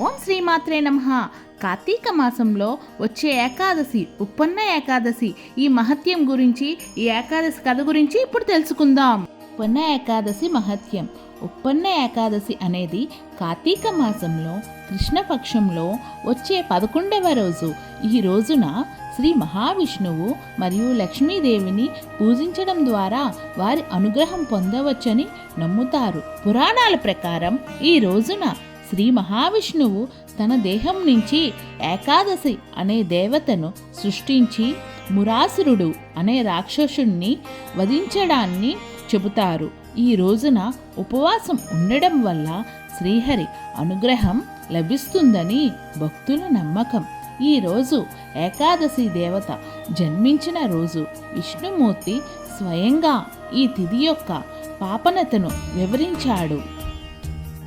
ఓం శ్రీమాత్రే నమ. కార్తీక మాసంలో వచ్చే ఏకాదశి ఉప్పన్న ఏకాదశి ఈ మహత్యం గురించి ఈ ఏకాదశి కథ గురించి ఇప్పుడు తెలుసుకుందాం. ఉప్పన్న ఏకాదశి మహత్యం. ఉప్పన్న ఏకాదశి అనేది కార్తీక మాసంలో కృష్ణపక్షంలో వచ్చే పదకొండవ రోజు. ఈ రోజున శ్రీ మహావిష్ణువు మరియు లక్ష్మీదేవిని పూజించడం ద్వారా వారి అనుగ్రహం పొందవచ్చని నమ్ముతారు. పురాణాల ప్రకారం ఈ రోజున శ్రీ మహావిష్ణువు తన దేహం నుంచి ఏకాదశి అనే దేవతను సృష్టించి మురాసురుడు అనే రాక్షసుణ్ణి వధించడాన్ని చెబుతారు. ఈ రోజున ఉపవాసం ఉండడం వల్ల శ్రీహరి అనుగ్రహం లభిస్తుందని భక్తుల నమ్మకం. ఈరోజు ఏకాదశి దేవత జన్మించిన రోజు విష్ణుమూర్తి స్వయంగా ఈ తిథి యొక్క పాపనతను వివరించాడు.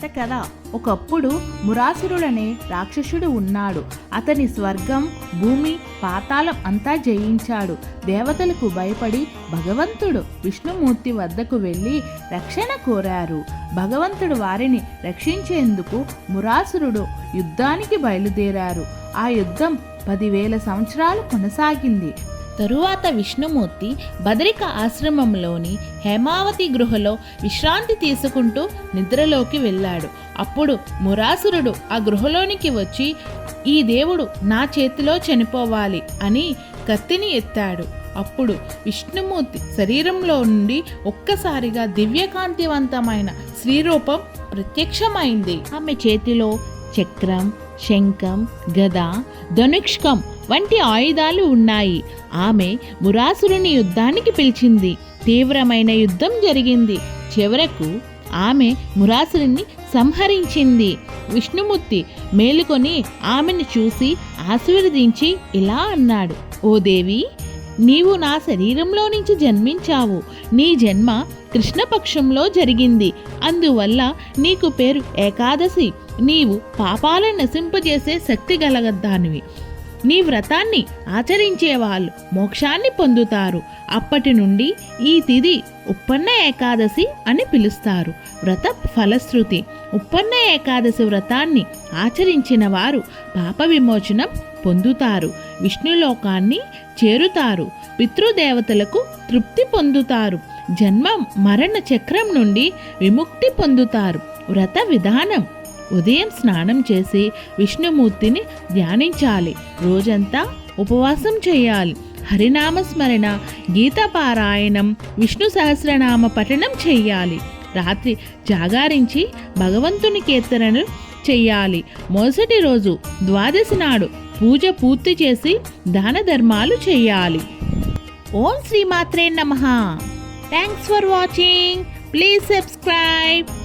కథ కదా ఒకప్పుడు మురాసురుడనే రాక్షసుడు ఉన్నాడు. అతని స్వర్గం భూమి పాతాళం అంతా జయించాడు. దేవతలకు భయపడి భగవంతుడు విష్ణుమూర్తి వద్దకు వెళ్ళి రక్షణ కోరారు. భగవంతుడు వారిని రక్షించేందుకు మురాసురుడు యుద్ధానికి బయలుదేరారు. ఆ యుద్ధం పదివేల సంవత్సరాలు కొనసాగింది. తరువాత విష్ణుమూర్తి బదరిక ఆశ్రమంలోని హేమావతి గృహలో విశ్రాంతి తీసుకుంటూ నిద్రలోకి వెళ్ళాడు. అప్పుడు మురాసురుడు ఆ గృహలోనికి వచ్చి ఈ దేవుడు నా చేతిలో చనిపోవాలి అని కత్తిని ఎత్తాడు. అప్పుడు విష్ణుమూర్తి శరీరంలో నుండి ఒక్కసారిగా దివ్యకాంతివంతమైన శ్రీరూపం ప్రత్యక్షమైంది. ఆమె చేతిలో చక్రం శంఖం గద ధనుష్కం వంటి ఆయుధాలు ఉన్నాయి. ఆమె మురాసురుని యుద్ధానికి పిలిచింది. తీవ్రమైన యుద్ధం జరిగింది. చివరకు ఆమె మురాసురుని సంహరించింది. విష్ణుమూర్తి మేలుకొని ఆమెను చూసి ఆశీర్వదించి ఇలా అన్నాడు. ఓ దేవి నీవు నా శరీరంలో నుంచి జన్మించావు. నీ జన్మ కృష్ణపక్షంలో జరిగింది. అందువల్ల నీకు పేరు ఏకాదశి. నీవు పాపాలను నశింపజేసే శక్తి గలగద్దానివి. నీ వ్రతాన్ని ఆచరించే వాళ్ళు మోక్షాన్ని పొందుతారు. అప్పటి నుండి ఈ తిథి ఉప్పన్న ఏకాదశి అని పిలుస్తారు. వ్రత ఫలశ్రుతి ఉప్పన్న ఏకాదశి వ్రతాన్ని ఆచరించిన వారు పాప విమోచనం పొందుతారు. విష్ణులోకాన్ని చేరుతారు. పితృదేవతలకు తృప్తి పొందుతారు. జన్మ మరణ చక్రం నుండి విముక్తి పొందుతారు. వ్రత విధానం ఉదయం స్నానం చేసి విష్ణుమూర్తిని ధ్యానించాలి. రోజంతా ఉపవాసం చేయాలి. హరినామస్మరణ గీతపారాయణం విష్ణు సహస్రనామ పఠనం చెయ్యాలి రాత్రి జాగారించి భగవంతుని కీర్తనలు చెయ్యాలి మొదటి రోజు ద్వాదశి నాడు పూజ పూర్తి చేసి దాన ధర్మాలు చేయాలి. ఓం శ్రీమాత్రే నమ. Thanks for watching please subscribe